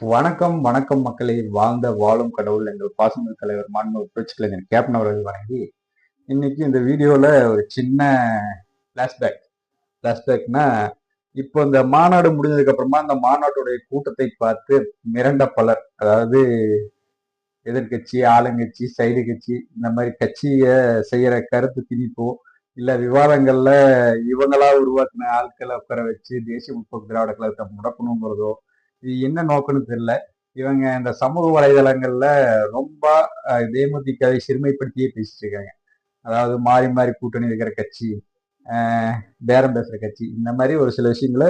வணக்கம் வணக்கம் மக்களை. வாழ்ந்த வாழும் கடவுள் எங்கள் பாசமிகு தலைவர் மாண்பு புரட்சி கேப்டன் அவர்கள் வணங்கி இன்னைக்கு இந்த வீடியோல ஒரு சின்ன பிளாஷ்பேக் பிளாஷ்பேக்னா இப்போ இந்த மாநாடு முடிஞ்சதுக்கு அப்புறமா அந்த மாநாட்டுடைய கூட்டத்தை பார்த்து மிரண்ட பலர் அதாவது எதிர்கட்சி ஆளுங்கட்சி சைடு கட்சி இந்த மாதிரி கட்சியை செய்யற கருத்து திணிப்போ இல்ல விவாதங்கள்ல இவங்களா உருவாக்குன ஆட்களை உட்கார வச்சு தேசிய முற்போக்கு திராவிட கழகத்தை முடக்கணுங்கிறதோ என்ன நோக்கம்னு தெரியல. இவங்க இந்த சமூக வலைதளங்கள்ல ரொம்ப தேமுதிகவை சிறுமைப்படுத்தியே பேசிட்டு இருக்காங்க. அதாவது மாறி மாறி கூட்டணி இருக்கிற கட்சி பேரம் பேசுற கட்சி இந்த மாதிரி ஒரு சில விஷயங்களை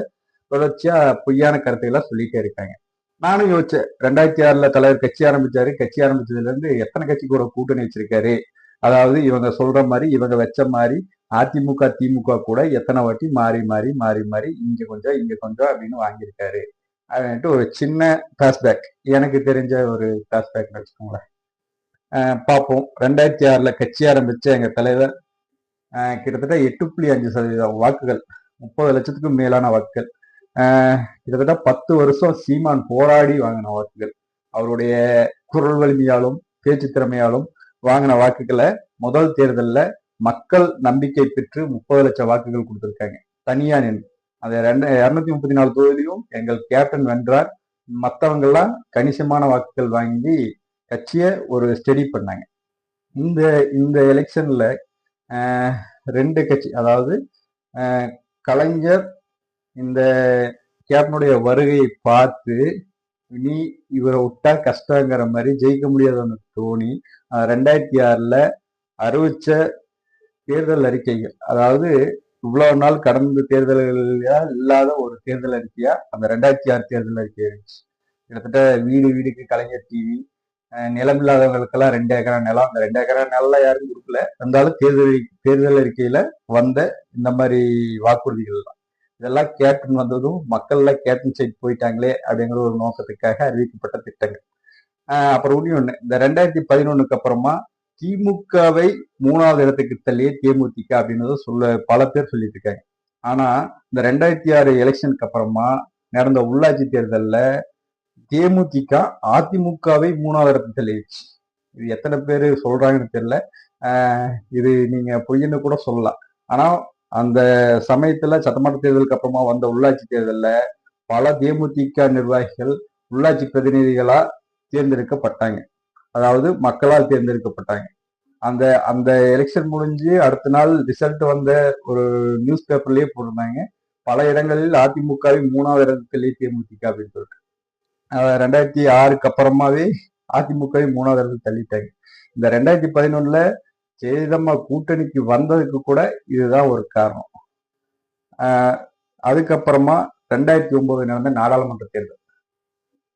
தொடர்ச்சியா பொய்யான கருத்துக்களை சொல்லிட்டே இருக்காங்க. நானும் யோசிச்சேன் ரெண்டாயிரத்தி ஆறுல தலைவர் கட்சி ஆரம்பிச்சாரு. கட்சி ஆரம்பிச்சதுல இருந்து எத்தனை கட்சி கூட கூட்டணி வச்சிருக்காரு? அதாவது இவங்க சொல்ற மாதிரி இவங்க வச்ச மாதிரி அதிமுக திமுக கூட எத்தனை வாட்டி மாறி மாறி மாறி மாறி இங்க கொஞ்சம் இங்க கொஞ்சம் அப்படின்னு வாங்கியிருக்காரு. அப்படின்ட்டு ஒரு சின்ன பேஸ்பேக் எனக்கு தெரிஞ்ச ஒரு பேஸ்பேக் வச்சுக்கோங்களேன். பார்ப்போம். ரெண்டாயிரத்தி ஆறில் கட்சி ஆரம்பித்த எங்கள் தலைவர் கிட்டத்தட்ட எட்டு புள்ளி அஞ்சு சதவீதம் வாக்குகள் முப்பது லட்சத்துக்கும் மேலான வாக்குகள். கிட்டத்தட்ட பத்து வருஷம் சீமான் போராடி வாங்கின வாக்குகள். அவருடைய குரல் வலிமையாலும் பேச்சு திறமையாலும் வாங்கின வாக்குகளை முதல் தேர்தலில் மக்கள் நம்பிக்கை பெற்று முப்பது லட்சம் வாக்குகள் கொடுத்துருக்காங்க. தனியா நின்று. அந்த ரெண்டு இரநூத்தி முப்பத்தி நாலு தொகுதியிலும் எங்கள் கேப்டன் வென்றார். மற்றவங்கெல்லாம் கணிசமான வாக்குகள் வாங்கி கட்சியை ஒரு ஸ்டடி பண்ணாங்க. இந்த இந்த எலெக்ஷன்ல ரெண்டு கட்சி அதாவது கலைஞர் இந்த கேப்டனுடைய வருகையை பார்த்து நீ இவரை விட்டா கஷ்டங்கிற மாதிரி ஜெயிக்க முடியாதுன்னு தோணி ரெண்டாயிரத்தி ஆறில் அறிவிச்ச தேர்தல் அறிக்கைகள் அதாவது இவ்வளவு நாள் கடந்த தேர்தல்களா இல்லாத ஒரு தேர்தல் அறிக்கையா? அந்த ரெண்டாயிரத்தி ஆறு தேர்தல் அறிக்கை இருந்துச்சு. கிட்டத்தட்ட வீடு வீடுக்கு கலைஞர் டிவி நிலம் இல்லாதவங்களுக்கெல்லாம் ரெண்டு ஏக்கரா நிலம். அந்த ரெண்டு ஏக்கரா நிலம் யாரும் கொடுக்கல. இருந்தாலும் தேர்தல் தேர்தல் அறிக்கையில வந்த இந்த மாதிரி வாக்குறுதிகள் தான் இதெல்லாம் கேப்டன் வந்ததும் மக்கள்லாம் கேப்டன் சைட் போயிட்டாங்களே அப்படிங்கிற ஒரு நோக்கத்துக்காக அறிவிக்கப்பட்ட திட்டங்கள். அப்புறம் அப்புறம் ஒன்று இந்த ரெண்டாயிரத்தி பதினொன்னுக்கு அப்புறமா திமுகவை மூணாவது இடத்துக்கு தள்ளியே தேமுதிக அப்படின்றத சொல்ல பல பேர் சொல்லிட்டு இருக்காங்க. ஆனா இந்த ரெண்டாயிரத்தி ஆறு எலெக்ஷனுக்கு அப்புறமா நடந்த உள்ளாட்சி தேர்தலில் தேமுதிக அதிமுகவை மூணாவது இடத்துக்கு தள்ளிடுச்சு. இது எத்தனை பேர் சொல்றாங்கன்னு தெரியல. இது நீங்க பொய்ன்னு கூட சொல்லலாம். ஆனா அந்த சமயத்துல சட்டமன்ற தேர்தலுக்கு அப்புறமா வந்த உள்ளாட்சி தேர்தலில் பல தேமுதிக நிர்வாகிகள் உள்ளாட்சி பிரதிநிதிகளா தேர்ந்தெடுக்கப்பட்டாங்க. அதாவது மக்களால் தேர்ந்தெடுக்கப்பட்டாங்க. அந்த அந்த எலெக்ஷன் முடிஞ்சு அடுத்த நாள் ரிசல்ட் வந்த ஒரு நியூஸ் பேப்பர்லயே போட்டிருந்தாங்க. பல இடங்களில் அதிமுகவை மூணாவது இடத்துலேயே தேமுதிக அப்படின்னு சொல்லிட்டு. ரெண்டாயிரத்தி ஆறுக்கு அப்புறமாவே அதிமுகவை மூணாவது இடத்துல தள்ளிட்டாங்க. இந்த ரெண்டாயிரத்தி பதினொன்னுல ஜெயலலிதா கூட்டணிக்கு வந்ததுக்கு கூட இதுதான் ஒரு காரணம். அதுக்கப்புறமா ரெண்டாயிரத்தி ஒன்பது நடந்த நாடாளுமன்ற தேர்தல்.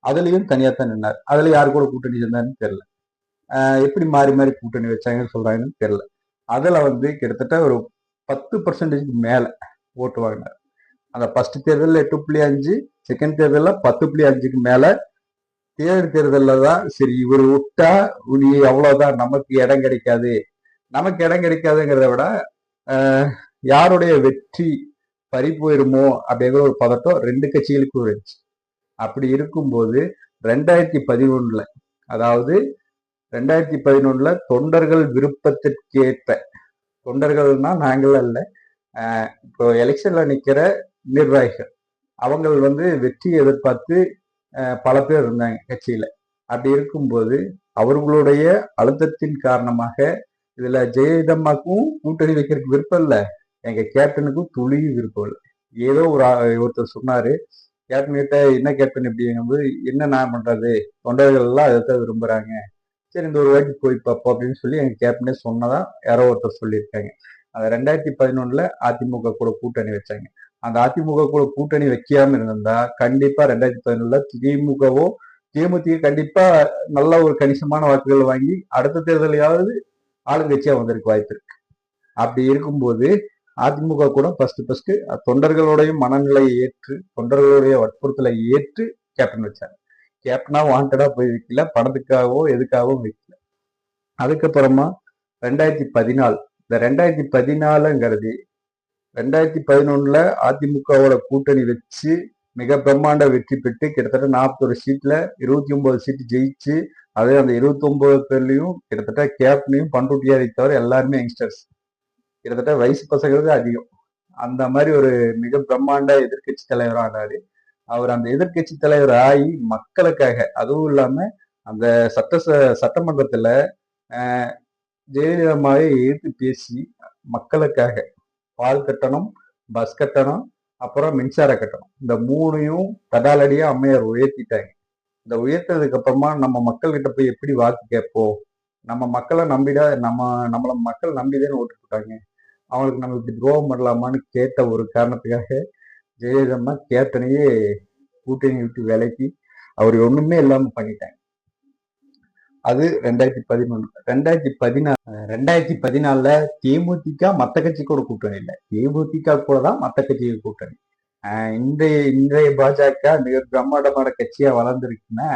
அதுலயும் தனியா தான் நின்னார். அதுல யார் கூட கூட்டணி சேர்ந்தாருன்னு தெரியல. எப்படி மாறி மாறி கூட்டணி வச்சாங்கன்னு சொல்றாங்கன்னு தெரியல. அதுல வந்து கிட்டத்தட்ட ஒரு பத்து பர்சன்டேஜ்க்கு மேல ஓட்டு வாங்கினார். அந்த ஃபர்ஸ்ட் தேர்தலில் எட்டு புள்ளி அஞ்சு செகண்ட் தேர்தலில் பத்து புள்ளி அஞ்சுக்கு மேல தேர்தல் தேர்தலில் தான் சரி இவர் விட்டா நீ அவ்வளோதான் நமக்கு இடம் கிடைக்காது. நமக்கு இடம் கிடைக்காதுங்கிறத விட யாருடைய வெற்றி பறி போயிருமோ அப்படிங்கிற ஒரு பதட்டம் ரெண்டு கட்சிகளுக்கும் இருந்துச்சு. அப்படி இருக்கும்போது ரெண்டாயிரத்தி பதினொன்னுல அதாவது ரெண்டாயிரத்தி பதினொன்றில் தொண்டர்கள் விருப்பத்திற்கேற்ப தொண்டர்கள்னா நாங்கள் அல்ல இப்போ எலெக்ஷனில் நிற்கிற நிர்வாகிகள் அவங்க வந்து வெற்றியை எதிர்பார்த்து பல பேர் இருந்தாங்க கட்சியில். அப்படி இருக்கும்போது அவர்களுடைய அழுத்தத்தின் காரணமாக இதுல ஜெயலலிதம்மாக்கும் கூட்டணி வைக்கிறதுக்கு விருப்பம் இல்லை எங்க கேப்டனுக்கும் துளி விருப்பம் இல்லை. ஏதோ ஒரு ஒருத்தர் சொன்னாரு கேப்டன்கிட்ட என்ன கேப்டன் இப்படிங்கும்போது என்ன நான் பண்றது? தொண்டர்கள் எல்லாம் அதைத்தான் விரும்புறாங்க. சரி இந்த ஒரு வாட்டி போய் பார்ப்போம் அப்படின்னு சொல்லி எங்க கேப்டனே சொன்னதான் யாரோ ஒருத்தர் சொல்லியிருக்காங்க. அதை ரெண்டாயிரத்தி பதினொன்னுல அதிமுக கூட கூட்டணி வச்சாங்க. அந்த அதிமுக கூட கூட்டணி வைக்காம இருந்திருந்தா கண்டிப்பா ரெண்டாயிரத்தி பதினொன்னுல திமுகவோ தேமுதிக கண்டிப்பா நல்ல ஒரு கணிசமான வாக்குகள் வாங்கி அடுத்த தேர்தலையாவது ஆளுங்கட்சியா வந்திருக்க வாய்ப்பு இருக்கு. அப்படி இருக்கும்போது அதிமுக கூட ஃபர்ஸ்ட் ஃபர்ஸ்ட் தொண்டர்களுடைய மனநிலையை ஏற்று தொண்டர்களுடைய வற்புறுத்தலை ஏற்று கேப்டன் வச்சாங்க கேப்டனா வாண்டடா போய் வைக்கல பணத்துக்காகவோ எதுக்காகவும் வைக்கல. அதுக்கப்புறமா ரெண்டாயிரத்தி பதினாலு இந்த ரெண்டாயிரத்தி பதினாலுங்கிறது ரெண்டாயிரத்தி பதினொன்னுல அதிமுகவோட கூட்டணி வச்சு மிக பிரம்மாண்ட வெற்றி பெற்று கிட்டத்தட்ட நாற்பத்தொரு சீட்ல இருபத்தி ஒன்பது சீட்டு ஜெயிச்சு அதே அந்த இருபத்தி ஒன்பது பேர்லயும் கிட்டத்தட்ட கேப்டனையும் பண்ருட்டியாரை தவிர எல்லாருமே யங்ஸ்டர்ஸ் கிட்டத்தட்ட வயசு பசங்களுக்கு அதிகம். அந்த மாதிரி ஒரு மிக பிரம்மாண்ட எதிர்க்கட்சி தலைவர் ஆனாரு அவர் அந்த எதிர்க்கட்சி தலைவர் ஆகி மக்களுக்காக அதுவும் இல்லாம அந்த சட்ட சட்டமன்றத்துல ஜெயலலிதாவை எதிர்த்து பேசி மக்களுக்காக பால் கட்டணம் பஸ் கட்டணம் அப்புறம் மின்சார கட்டணம். இந்த மூணையும் தடாலடியா அம்மையார் உயர்த்திட்டாங்க. இந்த உயர்த்ததுக்கு அப்புறமா நம்ம மக்கள்கிட்ட போய் எப்படி வாக்கு கேட்போம்? நம்ம மக்களை நம்பிட நம்ம நம்மள மக்கள் நம்பிதேன்னு ஓட்டு போட்டாங்க. அவங்களுக்கு நம்ம இப்படி துரோகம் பண்ணலாமான்னு கேட்ட ஒரு காரணத்துக்காக ஜெயலலிதம்மா கேட்டனையே கூட்டணி விட்டு விலைக்கு அவர் ஒண்ணுமே இல்லாம பண்ணிட்டாங்க. அது ரெண்டாயிரத்தி பதிமூணு. ரெண்டாயிரத்தி பதினாலு ரெண்டாயிரத்தி பதினாலுல தேமுதிக மத்த கட்சி கூட கூட்டணி இல்லை. தேமுதிக கூட தான் மத்த கட்சிக்கு கூட்டணி. இன்றைய இன்றைய பாஜக மிக பிரம்மாண்டமான கட்சியா வளர்ந்துருக்குன்னா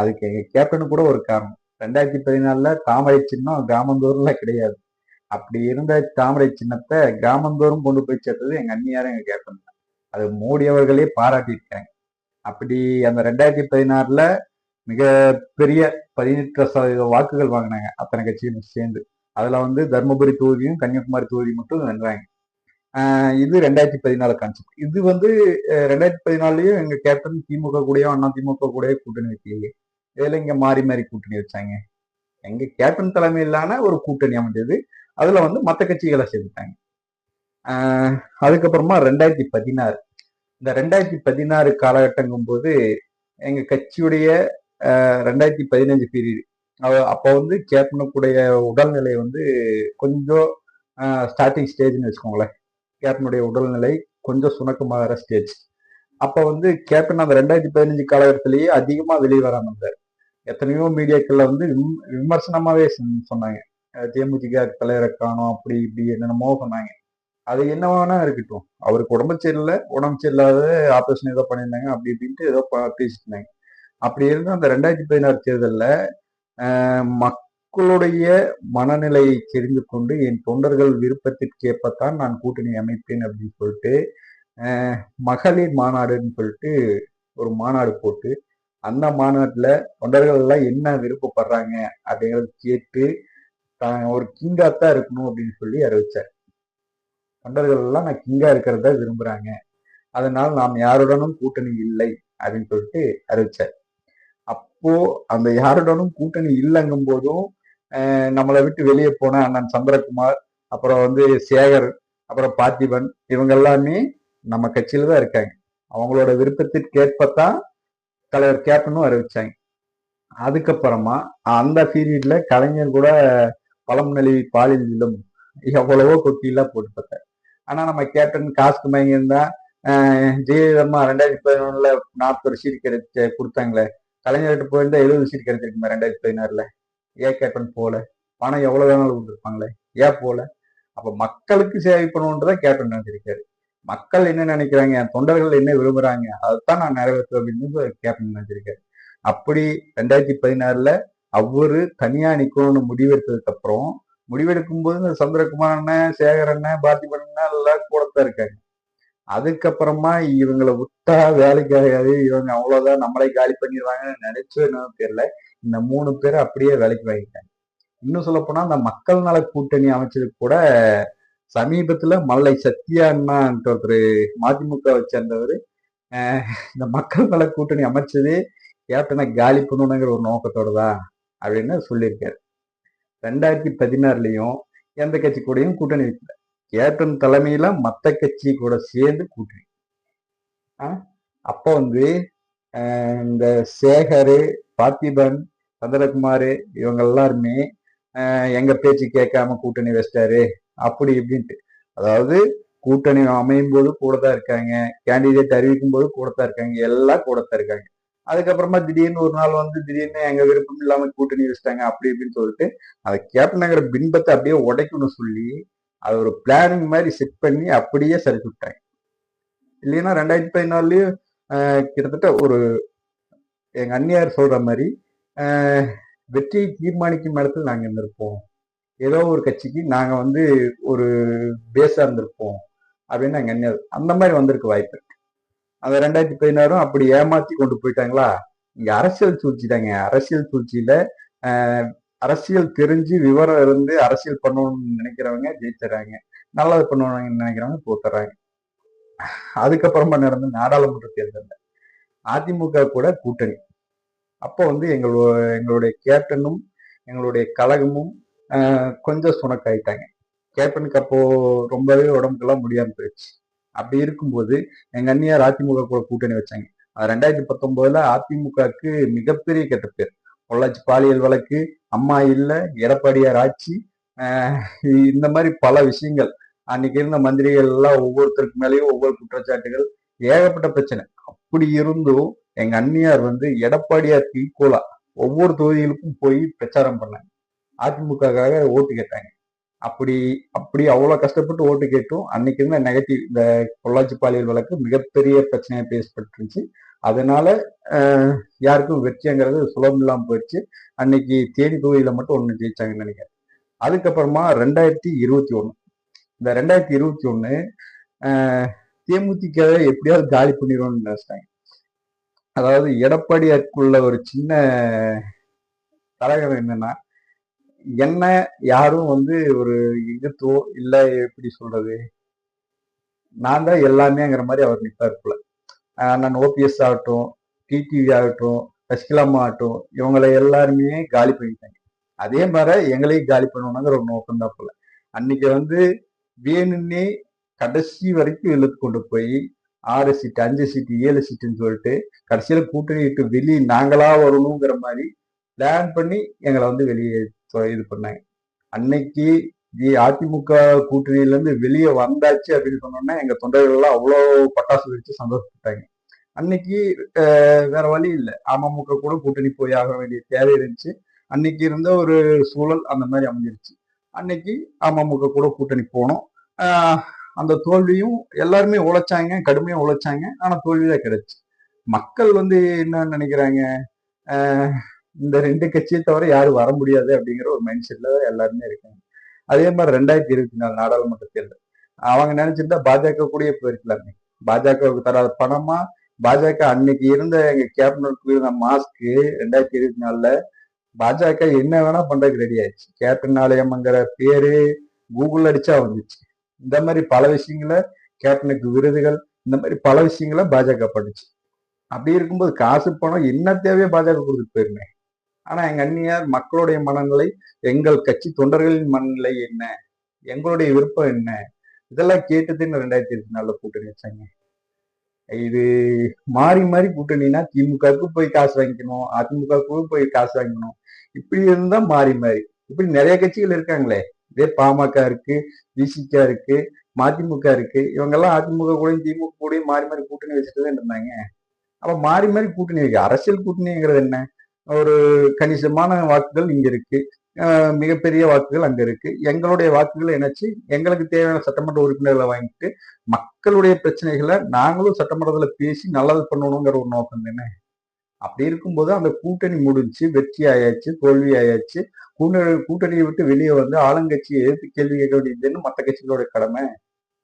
அதுக்கு எங்க கேப்டனு கூட ஒரு காரணம். ரெண்டாயிரத்தி பதினாலுல தாமரை சின்னம் கிராமந்தோறும்ல கிடையாது. அப்படி இருந்த தாமரை சின்னத்தை கிராமந்தோறும் கொண்டு போய் சேர்த்தது எங்க அண்ணியாரும் எங்க கேப்டன் அது மோடி அவர்களே பாராட்டியிருக்காங்க. அப்படி அந்த ரெண்டாயிரத்தி பதினாறுல மிக பெரிய பதினெட்டு சதவீத வாக்குகள் வாங்கினாங்க. அத்தனை கட்சியும் சேர்ந்து. அதுல வந்து தர்மபுரி தொகுதியும் கன்னியாகுமரி தொகுதி மட்டும் வென்றாங்க. இது ரெண்டாயிரத்தி பதினாலு கான்செப்ட் இது வந்து ரெண்டாயிரத்தி பதினாலுலயும் எங்க கேப்டன் திமுக கூடயோ அண்ணா திமுக கூடயோ கூட்டணி வைக்கலையே. இதுல இங்க மாறி மாறி கூட்டணி வச்சாங்க. எங்க கேப்டன் தலைமையிலான ஒரு கூட்டணி அமைஞ்சது. அதுல வந்து மற்ற கட்சிகளை சேர்த்துட்டாங்க அதுக்கப்புறமா ரெண்டாயிரத்தி பதினாறு. இந்த ரெண்டாயிரத்தி பதினாறு காலகட்டங்கும் போது எங்க கட்சியுடைய ரெண்டாயிரத்தி பதினஞ்சு பீரியடு அப்போ வந்து கேப்டனுக்குடைய உடல்நிலை வந்து கொஞ்சம் ஸ்டார்டிங் ஸ்டேஜ்னு வச்சுக்கோங்களேன். கேப்டனுடைய உடல்நிலை கொஞ்சம் சுணக்கமாகிற ஸ்டேஜ் அப்போ வந்து கேப்டன் அந்த ரெண்டாயிரத்தி பதினஞ்சு காலகட்டத்திலேயே அதிகமாக வெளியே வராமல் இருந்தார் எத்தனையோ மீடியாக்கள்ல வந்து விமர்சனமாகவே சொன்னாங்க. தேமுதிக தலைவரை காணும் அப்படி இப்படி என்னென்னமோ சொன்னாங்க. அது என்ன வேணா இருக்கட்டும். அவருக்கு உடம்பு சரியில்லை உடம்பு சரியில்லாத ஆப்ரேஷன் ஏதோ பண்ணியிருந்தாங்க அப்படி இப்படின்ட்டு ஏதோ பேசிட்டு இருந்தாங்க. அப்படி இருந்து அந்த ரெண்டாயிரத்தி பதினாறு தேர்தலில் மக்களுடைய மனநிலையை தெரிந்து கொண்டு என் தொண்டர்கள் விருப்பத்திற்கேற்பத்தான் நான் கூட்டணி அமைப்பேன் அப்படின்னு சொல்லிட்டு மகளிர் மாநாடுன்னு சொல்லிட்டு ஒரு மாநாடு போட்டு அந்த மாநாட்டில் தொண்டர்கள் எல்லாம் என்ன விருப்பப்படுறாங்க அப்படிங்கிறத கேட்டு ஒரு கிங்கா தான் இருக்கணும் அப்படின்னு சொல்லி அறிவிச்சார். தொண்டர்கள் எல்லாம் நான் கிங்கா இருக்கிறத விரும்புறாங்க. அதனால் நாம் யாருடனும் கூட்டணி இல்லை அப்படின்னு சொல்லிட்டு அறிவிச்சார். அப்போ அந்த யாருடனும் கூட்டணி இல்லைங்கும் போதும் நம்மளை விட்டு வெளியே போன அண்ணன் சந்திரகுமார் அப்புறம் வந்து சேகர் அப்புறம் பார்த்திபன் இவங்க எல்லாமே நம்ம கட்சியில தான் இருக்காங்க. அவங்களோட விருப்பத்திற்கு ஏற்பத்தான் தலைவர் கேப்டனும் அறிவிச்சாங்க. அதுக்கப்புறமா அந்த பீரியட்ல கலைஞர் கூட பழம் நெளி பாலில் இல்லும் எவ்வளவோ கொட்டிலாம் போட்டு பார்த்தேன். ஆனா நம்ம கேப்டன் காசுக்கு மயங்கியிருந்தா ஜெயலலிதம்மா ரெண்டாயிரத்தி பதினொன்னுல நாற்பது சீட் கிடைச்ச கொடுத்தாங்களே. கலைஞர்கிட்ட போயிருந்தா எழுபது சீட் கிடைச்சிருக்குமே ரெண்டாயிரத்தி பதினாறுல. ஏன் கேப்டன் போல. பணம் எவ்வளவு வேணாலும் கொடுத்துருப்பாங்களே. ஏன் போல? அப்ப மக்களுக்கு சேவை பண்ணுன்றதான் கேப்டன் நினைச்சிருக்காரு. மக்கள் என்ன நினைக்கிறாங்க? தொண்டர்கள் என்ன விரும்புறாங்க? அதைத்தான் நான் நிறைவேற்றுவேன் அப்படின்னு கேப்டன் நினைச்சிருக்காரு. அப்படி ரெண்டாயிரத்தி பதினாறுல அவரு தனியா நிக்கணும்னு முடிவெடுத்ததுக்கு அப்புறம் முடிவெடுக்கும் போது இந்த சந்திரகுமார் அண்ணன் சேகர் அண்ணன் பார்த்திபன் எல்லாம் கூடத்தான் இருக்காங்க. அதுக்கப்புறமா இவங்களை விட்டா வேலைக்கு ஆகாது. இவங்க அவ்வளவுதான் நம்மளே காலி பண்ணிடுவாங்கன்னு நினைச்சு என்ன தெரியல. இந்த மூணு பேரை அப்படியே வேலைக்கு வாங்கிட்டாங்க இன்னும் சொல்ல போனா அந்த மக்கள் நல கூட்டணி அமைச்சது கூட சமீபத்துல மல்லை சத்யா அண்ணான்ட்டு ஒருத்தர் மதிமுக சேர்ந்தவர். இந்த மக்கள் நல கூட்டணி அமைச்சது கேப்டனை காலி பண்ணணுங்கிற ஒரு நோக்கத்தோட தான் அப்படின்னு சொல்லியிருக்காரு. ரெண்டாயிரத்தி பதினாறுலேயும் எந்த கட்சி கூடயும் கூட்டணி வைக்கல. கேப்டன் தலைமையில மற்ற கட்சி கூட சேர்ந்து கூட்டணி. அப்போ வந்து இந்த சேகரு பார்த்திபன் சந்திரகுமார் இவங்க எல்லாருமே எங்க பேச்சு கேட்காம கூட்டணி வச்சிட்டாரு அப்படி இப்படின்ட்டு. அதாவது கூட்டணி அமையும் போது கூட தான் இருக்காங்க கேண்டிடேட் அறிவிக்கும் போது கூட தான் இருக்காங்க எல்லாம் கூட தான் இருக்காங்க. அதுக்கப்புறமா திடீர்னு ஒரு நாள் வந்து திடீர்னு எங்க விருப்பம் இல்லாம கூட்டணி வச்சுட்டாங்க அப்படி இப்படின்னு சொல்லிட்டு அதை கேப்டனுங்கிற பின்பத்தை அப்படியே உடைக்கணும்னு சொல்லி அது ஒரு பிளானிங் மாதிரி செட் பண்ணி அப்படியே சரிச்சு விட்டாங்க. இல்லைன்னா ரெண்டாயிரத்தி பதினாலுலயும் கிட்டத்தட்ட ஒரு எங்க அந்நியார் சொல்ற மாதிரி வெற்றியை தீர்மானிக்கும் இடத்துல நாங்க இருந்திருப்போம். ஏதோ ஒரு கட்சிக்கு நாங்க வந்து ஒரு பேஸா இருந்திருப்போம் அப்படின்னு எங்கள் அந்நியார் அந்த மாதிரி வந்திருக்க வாய்ப்பு அந்த ரெண்டாயிரத்தி பதினாறும் அப்படி ஏமாத்தி கொண்டு போயிட்டாங்களா? இங்க அரசியல் சூழ்ச்சி தாங்க. அரசியல் சூழ்ச்சியில அரசியல் தெரிஞ்சு விவரம் இருந்து அரசியல் பண்ணணும்னு நினைக்கிறவங்க ஜெயிச்சிடறாங்க. நல்லது பண்ணணும்னு நினைக்கிறவங்க தோத்துறாங்க அதுக்கப்புறமா நடந்த நாடாளுமன்ற தேர்தல் அதிமுக கூட கூட்டணி. அப்போ வந்து எங்களோ எங்களுடைய கேப்டனும் எங்களுடைய கழகமும் கொஞ்சம் சுணக்காயிட்டாங்க. கேப்டனுக்கு அப்போ ரொம்பவே உடம்புக்கெல்லாம் முடியாமல் போயிடுச்சு. அப்படி இருக்கும்போது எங்க அண்ணியார் அதிமுக கூட கூட்டணி வச்சாங்க. ரெண்டாயிரத்தி பத்தொன்பதுல அதிமுகவுக்கு மிகப்பெரிய கெட்ட பேர். பொள்ளாச்சி பாலியல் வழக்கு அம்மா இல்ல எடப்பாடியார் ஆட்சி இந்த மாதிரி பல விஷயங்கள். அன்னைக்கு இருந்த மந்திரிகள் எல்லாம் ஒவ்வொருத்தருக்கு மேலேயும் ஒவ்வொரு குற்றச்சாட்டுகள் ஏகப்பட்ட பிரச்சனை. அப்படி இருந்தும் எங்க அண்ணியார் வந்து எடப்பாடியாருக்கு ஈக்குவலா ஒவ்வொரு தொகுதிகளுக்கும் போய் பிரச்சாரம் பண்ணாங்க. அதிமுகக்காக ஓட்டு கேட்டாங்க. அப்படி அப்படி அவ்வளவு கஷ்டப்பட்டு ஓட்டு கேட்டும். அன்னைக்கு இருந்த நெகட்டிவ் இந்த பொள்ளாச்சி பாலியல் வழக்கு மிகப்பெரிய பிரச்சனையா பேசப்பட்டுருச்சு அதனால யாருக்கும் வெற்றிங்கிறது சுலபம் இல்லாம போயிடுச்சு அன்னைக்கு தேனி தொகுதியில மட்டும் ஒண்ணு ஜெயிச்சாங்கன்னு நினைக்கிறேன். அதுக்கப்புறமா ரெண்டாயிரத்தி இருபத்தி ஒண்ணு இந்த ரெண்டாயிரத்தி இருபத்தி ஒண்ணு தேமுதிக எப்படியாவது காலி பண்ணிடுவோம்னு நினைச்சிட்டாங்க. அதாவது எடப்பாடியாருக்குள்ள ஒரு சின்ன கலகம் என்னன்னா என்ன யாரும் வந்து ஒரு எதிர்த்தோ இல்லை எப்படி சொல்றது? நான் தான் எல்லாமேங்கிற மாதிரி அவர் நிற்பார் போல ஓபிஎஸ் ஆகட்டும் டிடிவி ஆகட்டும் சசிகலாமா ஆகட்டும் இவங்களை எல்லாருமே காலி பண்ணிட்டாங்க. அதே மாதிரி எங்களையும் காலி பண்ணணுங்கிற ஒரு நோக்கம் தான் போல. அன்னைக்கு வந்து வேணும்னே கடைசி வரைக்கும் இழுத்து கொண்டு போய் ஆறு சீட்டு அஞ்சு சீட்டு ஏழு சீட்டுன்னு சொல்லிட்டு கடைசியில கூட்டணி விட்டு வெளியே நாங்களா வரணுங்கிற மாதிரி பிளான் பண்ணி எங்களை வந்து வெளியே இது பண்ணாங்க அன்னைக்கு தி- அதிமுக கூட்டணியிலேருந்து வெளியே வந்தாச்சு அப்படின்னு சொன்னோன்னா எங்கள் தொண்டர்கள்லாம் அவ்வளோ பட்டாசு வெடித்து சந்தோஷப்பட்டாங்க. அன்னைக்கு வேற வழி இல்லை. அமமுக கூட கூட்டணி போய் ஆக வேண்டிய தேவை இருந்துச்சு. அன்னைக்கு இருந்த ஒரு சூழல் அந்த மாதிரி அமைஞ்சிருச்சு. அன்னைக்கு அமமுக கூட கூட்டணி போனோம். அந்த தோல்வியும் எல்லாருமே உழைச்சாங்க கடுமையா உழைச்சாங்க. ஆனா தோல்விதான் கிடைச்சு. மக்கள் வந்து என்ன நினைக்கிறாங்க? இந்த ரெண்டு கட்சியை தவிர யாரும் வர முடியாது அப்படிங்கிற ஒரு மைண்ட் செட்ல எல்லாருமே இருக்காங்க. அதே மாதிரி ரெண்டாயிரத்தி இருபத்தி நாலு நாடாளுமன்ற தேர்தல். அவங்க நினைச்சிருந்தா பாஜக கூடயே போயிருக்கலாமே. பாஜகவுக்கு தராத பணமா பாஜக அன்னைக்கு இருந்த எங்க கேப்டனுக்கு இருந்த மாஸ்க்கு ரெண்டாயிரத்தி இருபத்தி நாலுல பாஜக என்ன வேணா பண்றதுக்கு ரெடி ஆயிடுச்சு. கேப்டன் ஆலயம்ங்கிற பேரு கூகுள் அடிச்சா வந்துச்சு. இந்த மாதிரி பல விஷயங்களை கேப்டனுக்கு விருதுகள் இந்த மாதிரி பல விஷயங்களை பாஜக பண்ணுச்சு. அப்படி இருக்கும்போது காசு பணம் என்ன தேவையோ பாஜக கொடுத்துட்டு போயிருமே. ஆனா எங்க அந்நியார் மக்களுடைய மனநிலை எங்கள் கட்சி தொண்டர்களின் மனநிலை என்ன? எங்களுடைய விருப்பம் என்ன? இதெல்லாம் கேட்டுதுன்னு ரெண்டாயிரத்தி இருபத்தி நாலுல கூட்டணி வச்சாங்க. இது மாறி மாறி கூட்டணினா திமுகவுக்கு போய் காசு வாங்கிக்கணும் அதிமுகவுக்கு போய் காசு வாங்கிக்கணும் இப்படி இருந்தா மாறி மாறி. இப்படி நிறைய கட்சிகள் இருக்காங்களே. இதே பாமக இருக்கு விசிகா இருக்கு மதிமுக இருக்கு. இவங்கெல்லாம் அதிமுக கூட திமுக கூட மாறி மாறி கூட்டணி வச்சுட்டு தான் இருந்தாங்க. அப்ப மாறி மாறி கூட்டணி இருக்கு. அரசியல் கூட்டணிங்கிறது என்ன? ஒரு கணிசமான வாக்குகள் இங்க இருக்கு. மிகப்பெரிய வாக்குகள் அங்க இருக்கு. எங்களுடைய வாக்குகளை இணைச்சு எங்களுக்கு தேவையான சட்டமன்ற உறுப்பினர்களை வாங்கிட்டு மக்களுடைய பிரச்சனைகளை நாங்களும் சட்டமன்றத்துல பேசி நல்லது பண்ணணுங்கிற ஒரு நோக்கம் தானே? அப்படி இருக்கும்போது அந்த கூட்டணி முடிஞ்சு வெற்றி ஆயாச்சு தோல்வி ஆயாச்சு. கூட்டணி கூட்டணியை விட்டு வெளியே வந்து ஆளுங்கட்சியை எதிர்த்து கேள்வி கேட்க வேண்டியதுன்னு மற்ற கட்சிகளோட கடமை.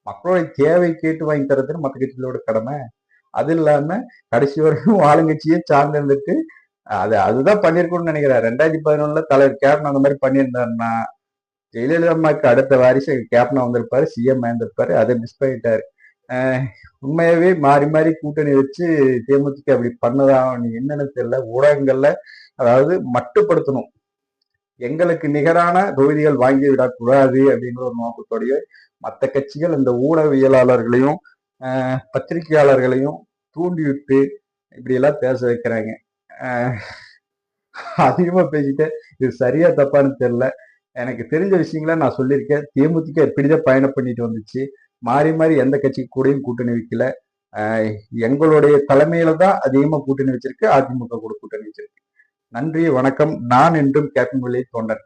மக்களுடைய தேவை கேட்டு வாங்கி தரதுன்னு மற்ற கட்சிகளோட கடமை. அது இல்லாம கடைசி வரைக்கும் ஆளுங்கட்சியே சார்ந்திருந்துட்டு அது அதுதான் பண்ணிருக்கணும்னு நினைக்கிறேன். ரெண்டாயிரத்தி பதினொன்னுல தலைவர் கேப்டன் அந்த மாதிரி பண்ணியிருந்தாருன்னா ஜெயலலிதா அம்மாவுக்கு அடுத்த வாரிசு கேப்டனா வந்திருப்பாரு சிஎம் இருந்திருப்பாரு அதை மிஸ் பண்ணிட்டாரு. உண்மையாவே மாறி மாறி கூட்டணி வச்சு தேமுதிக அப்படி பண்ணதா என்னன்னு தெரியல. ஊடகங்கள்ல அதாவது மட்டுப்படுத்தணும். எங்களுக்கு நிகரான தொகுதிகள் வாங்கி விடக்கூடாது அப்படிங்கிற ஒரு நோக்கத்தோடைய மற்ற கட்சிகள் இந்த ஊடகவியலாளர்களையும் ஆஹ் பத்திரிகையாளர்களையும் தூண்டிவிட்டு இப்படி எல்லாம் பேச வைக்கிறாங்க. அதிகமாக அதிகமா பேசிட்டு இது சரியா தப்பான்னு தெரியல. எனக்கு தெரிஞ்ச விஷயங்கள நான் சொல்லியிருக்கேன். தேமுதிக இப்படிதான் பயணம் பண்ணிட்டு வந்துச்சு. மாறி மாறி எந்த கட்சி கூடயும் கூட்டணி வைக்கல. எங்களுடைய தலைமையில தான் அதிகமா கூட்டணி வச்சிருக்கு. அதிமுக கூட கூட்டணி வச்சிருக்கு. நன்றி வணக்கம். நான் என்றும் கேப்டன் விலை தொண்டர்